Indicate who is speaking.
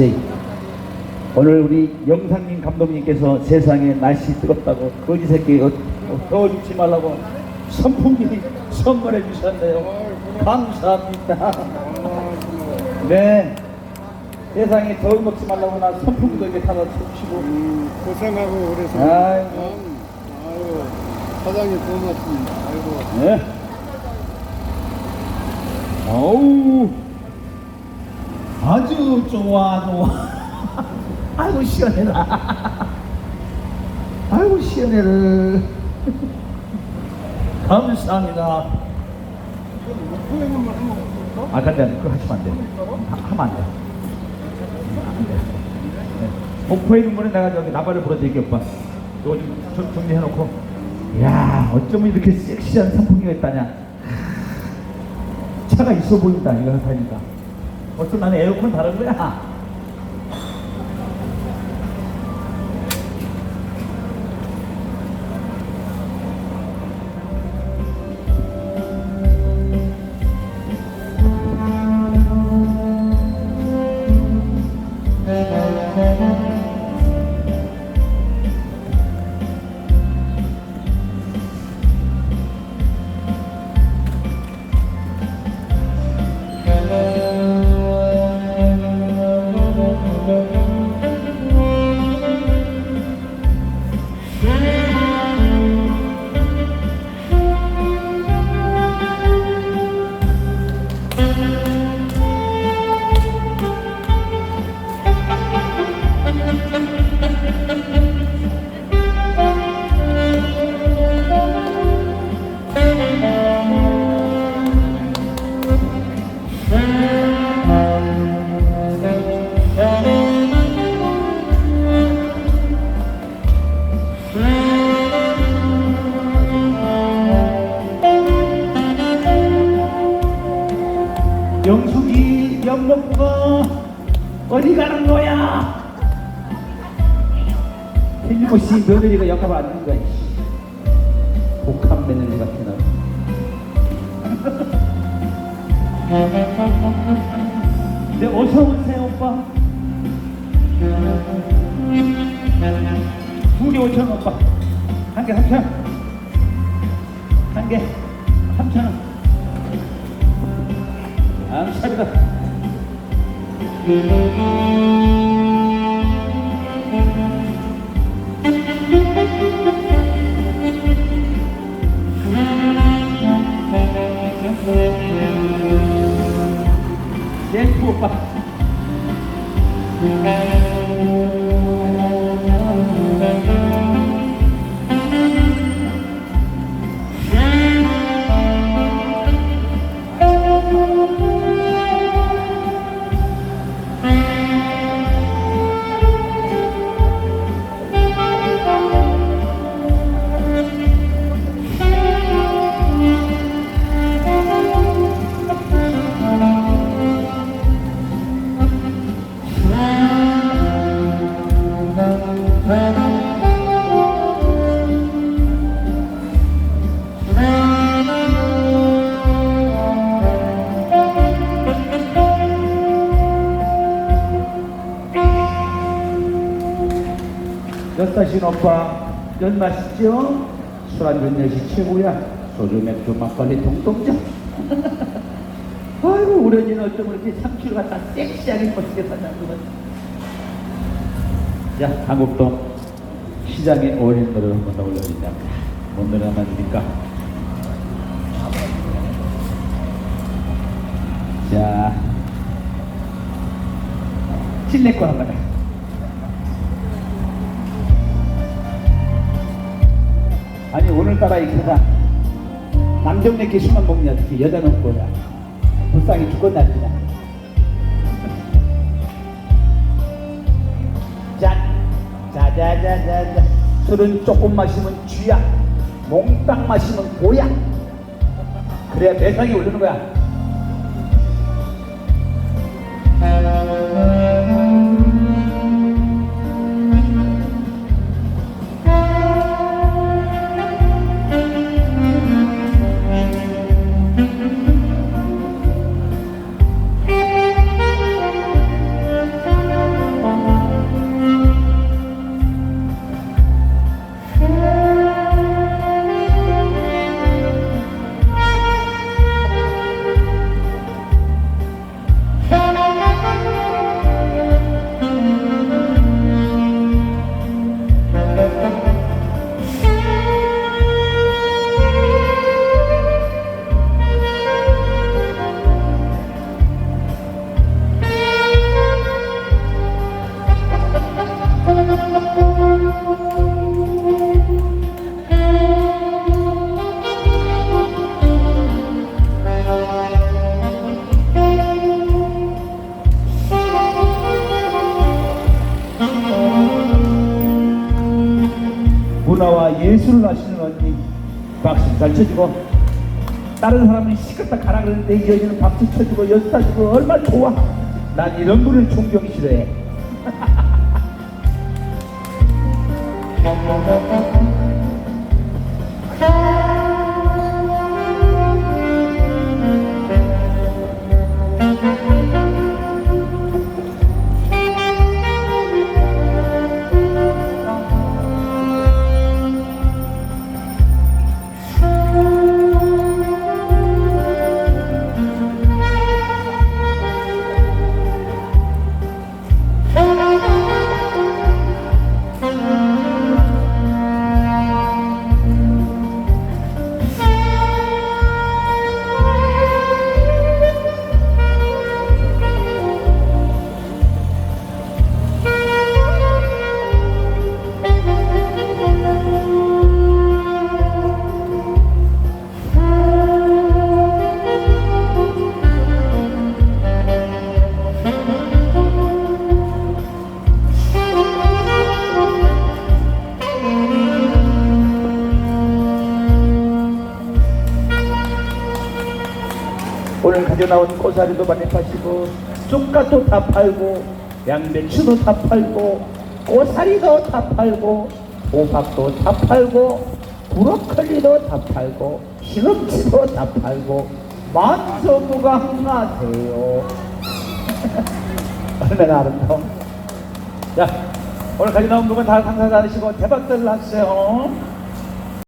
Speaker 1: 글쎄 오늘 우리 영상님 감독님께서 세상에 날씨 뜨겁다고 거지 새끼 어, 어, 더워 죽지 말라고 선풍기 선물해 주셨네요. 감사합니다. 네. 세상에 더위 먹지 말라고 나 선풍기도 이렇게 타다 주시고.
Speaker 2: 음, 고생하고 그래서
Speaker 1: 아이고.
Speaker 2: 참, 아유 사장님 고맙습니다. 아이고.
Speaker 1: 네. 어우 아주 좋아 좋아 아이고 시원해라. 아이고 시원해라. 감사합니다? 아 근데 그거 하시면 안돼. 하면 안돼. 목포에 있는 분은 내가 저기 나발을 불어드릴게 오빠. 이거 좀 정- 정리해놓고. 이야 어쩌면 이렇게 섹시한 선풍기가 있다냐. 차가 있어 보인다 이거 하니까 벌써 나는 에어컨 다른 거야 어디 가는 거야? 틀림없이 며느리가 역할을 안 하는 거야. 복합 며느리 같은 너. 네, 어서 오세요, 오빠. 두개 오천 원, 오빠. 한 개 삼천 원. 한개 삼천 원. 감사합니다. Thank you. 여사신 오빠? 연 맛있죠? 술한잔 여시 최고야. 소주 맥주 막걸리 동동자 아이고 우리 언니는 어쩌면 이렇게 상추를 갖다. 섹시하게 멋지게 사냐고 자 한국도 시장에 어울리는 노래를 한번 더 올려드립니다. 뭔 노래 하나 드릴까? 자 실내권 한번 해. 아니 오늘따라 이 세상 남정네끼 술만 먹냐 특히 여자는 뭐야 불쌍히 죽겠나 그냥 자자자자자 술은 조금 마시면 쥐약 몽땅 마시면 고약 그래야 배상이 오르는 거야 예술을 하시는 언니 박수 잘 쳐주고 다른 사람은 시끄럽다 가라 그러는데 이 언니는 박수 쳐주고 연수 타주고 얼마나 좋아. 난 이런 분을 존경이 싫어해 가져나온 고사리도 많이 파시고 쑥갓도 다 팔고 양배추도 다 팔고 고사리도 다 팔고 호박도 다 팔고 브로콜리도 다 팔고 시금치도 다 팔고 만성무강하세요. 얼마나 아름다워. 자 오늘 가져나온 물건 다 상상 않으시고 대박들 났어요